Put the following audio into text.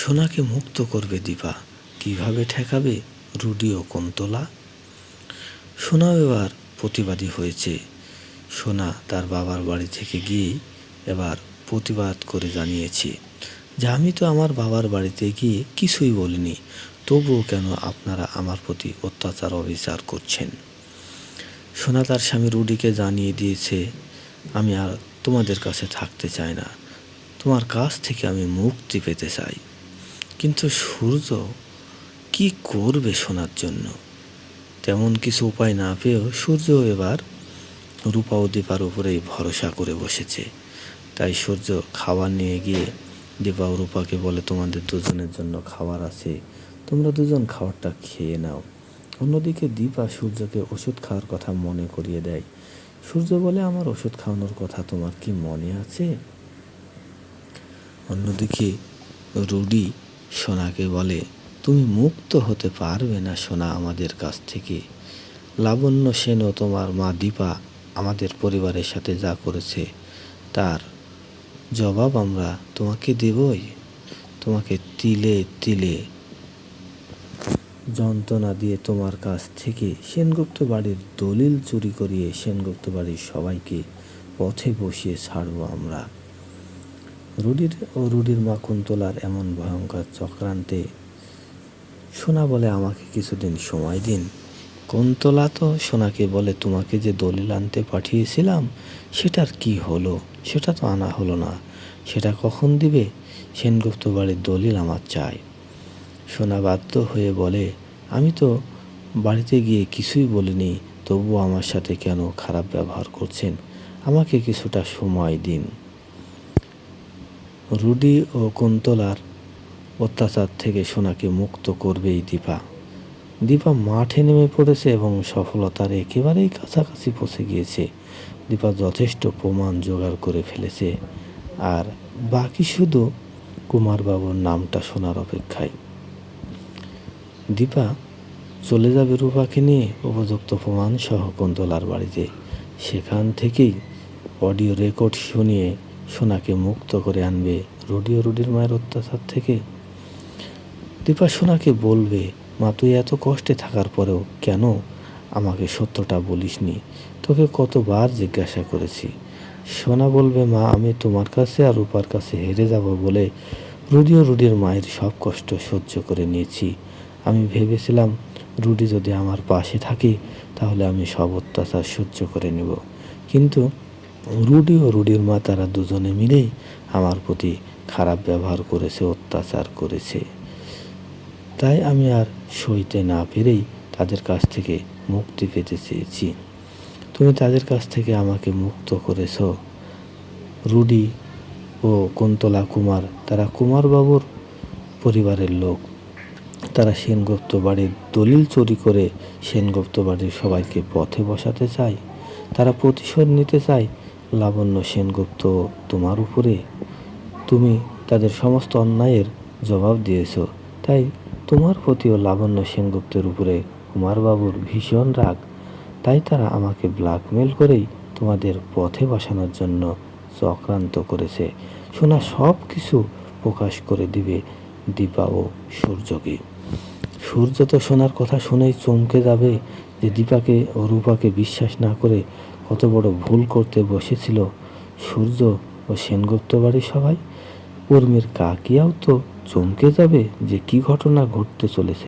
সোনাকে মুক্ত করবে দীপা। কীভাবে ঠেকাবে রুডি ও কুন্তলা? সোনাও এবার প্রতিবাদী হয়েছে। সোনা তার বাবার বাড়ি থেকে গিয়ে এবার প্রতিবাদ করে জানিয়েছে যে আমি তো আমার বাবার বাড়িতে গিয়ে কিছুই বলিনি, তবুও কেন আপনারা আমার প্রতি অত্যাচার, অবিচার করছেন? সোনা তার স্বামী রুডিকে জানিয়ে দিয়েছে, আমি আর তোমাদের কাছে থাকতে চাই না। তোমার কাছ থেকে আমি মুক্তি পেতে চাই। কিন্তু সূর্য কি করবে সোনার জন্য? তেমন কিছু উপায় না পেয়েও সূর্য এবার রূপা ও দীপার উপরেই ভরসা করে বসেছে। তাই সূর্য খাবার নিয়ে গিয়ে দীপা ও রূপাকে বলে, তোমাদের দুজনের জন্য খাবার আছে। তোমরা দুজন খাবারটা খেয়ে নাও। অন্যদিকে দীপা সূর্যকে ওষুধ খাওয়ার কথা মনে করিয়ে দেয়। সূর্য বলে, আমার ওষুধ খাওয়ানোর কথা তোমার কি মনে আছে? অন্যদিকে রুডি সোনাকে বলে, তুমি মুক্ত হতে পারবে না সোনা আমাদের কাছ থেকে। লাবণ্য সেন ও তোমার মা দীপা আমাদের পরিবারের সাথে যা করেছে, তার জবাব আমরা তোমাকে দেবই। তোমাকে তিলে তিলে যন্ত্রণা দিয়ে তোমার কাছ থেকে সেনগুপ্ত বাড়ির দলিল চুরি করিয়ে সেনগুপ্ত বাড়ির সবাইকে পথে বসিয়ে ছাড়বো আমরা। রুডির ও রুডির মা কুন্তলার এমন ভয়ঙ্কর চক্রান্তে সোনা বলে আমাকে কিছুদিন সময় দিন। কুন্তলা তো সোনাকে বলে তোমাকে যে দলিল আনতে পাঠিয়েছিলাম, সেটার কি হলো? সেটা তো আনা হলো না। সেটা কখন দিবে? সেনগুপ্ত বাড়ির দলিল আমার চাই। সোনা বাধ্য হয়ে বলে, আমি তো বাড়িতে গিয়ে কিছুই বলিনি, তবুও আমার সাথে কেন খারাপ ব্যবহার করছেন? আমাকে কিছুটা সময় দিন। রুডি ও কুন্তলার অত্যাচার থেকে সোনাকে মুক্ত করবেই দীপা। দীপা মাঠে নেমে পড়েছে এবং সফলতার একেবারেই কাছাকাছি পৌঁছে গিয়েছে। দীপা যথেষ্ট প্রমাণ জোগাড় করে ফেলেছে। আর বাকি শুধু কুমারবাবুর নামটা শোনার অপেক্ষায়। দীপা চলে যাবে রূপাকে নিয়ে উপযুক্ত প্রমাণ সহ কুন্তলার বাড়িতে। সেখান থেকেই অডিও রেকর্ড শুনিয়ে সোনাকে মুক্ত করে আনবে। রুডি ও রুডির মায়ের অত্যাচার থেকে। দীপা সোনাকে বলবে, মা, তুই এত কষ্টে থাকার পরেও কেন আমাকে সত্যটা বলিসনি? তোকে কতবার জিজ্ঞাসা করেছি। সোনা বলবে, মা, আমি তোমার কাছে আর রূপার কাছে হেরে যাব বলে রুডি ও রুডির মায়ের সব কষ্ট সহ্য করে নিয়েছি। আমি ভেবেছিলাম, রুডি যদি আমার পাশে থাকে, তাহলে আমি সব অত্যাচার সহ্য করে নেব। কিন্তু রুডি ও রুডির মা তারা দুজনে মিলেই আমার প্রতি খারাপ ব্যবহার করেছে, অত্যাচার করেছে। তাই আমি আর সইতে না পেরেই তাদের কাছ থেকে মুক্তি পেতে চেয়েছি। তুমি তাদের কাছ থেকে আমাকে মুক্ত করেছ। রুডি ও কুন্তলা কুমার, তারা কুমারবাবুর পরিবারের লোক। তারা সেনগুপ্ত বাড়ির দলিল চুরি করে সেনগুপ্ত বাড়ির সবাইকে পথে বসাতে চায়। তারা প্রতিশোধ নিতে চায়। লাবণ্য সেনগুপ্ত তোমার উপরে? তুমি তাদের সমস্ত অন্যায়ের জবাব দিয়েছ। তাই তোমার প্রতিও লাবণ্য সেনগুপ্তের উপরে কুমারবাবুর ভীষণ রাগ। তাই তারা আমাকে ব্ল্যাকমেল করেই তোমাদের পথে বসানোর জন্য চক্রান্ত করেছে। সোনা সব কিছু প্রকাশ করে দিবে দীপা ও সূর্যকে। সূর্য তো সোনার কথা শুনেই চমকে যাবে যে দীপাকে ও রূপাকে বিশ্বাস না করে কত বড় ভুল করতে বসেছিল সূর্য ও সেনগুপ্ত বাড়ির সবাই। উর্মির কাকিয়াও তো চমকে যাবে যে কি ঘটনা ঘটতে চলেছে।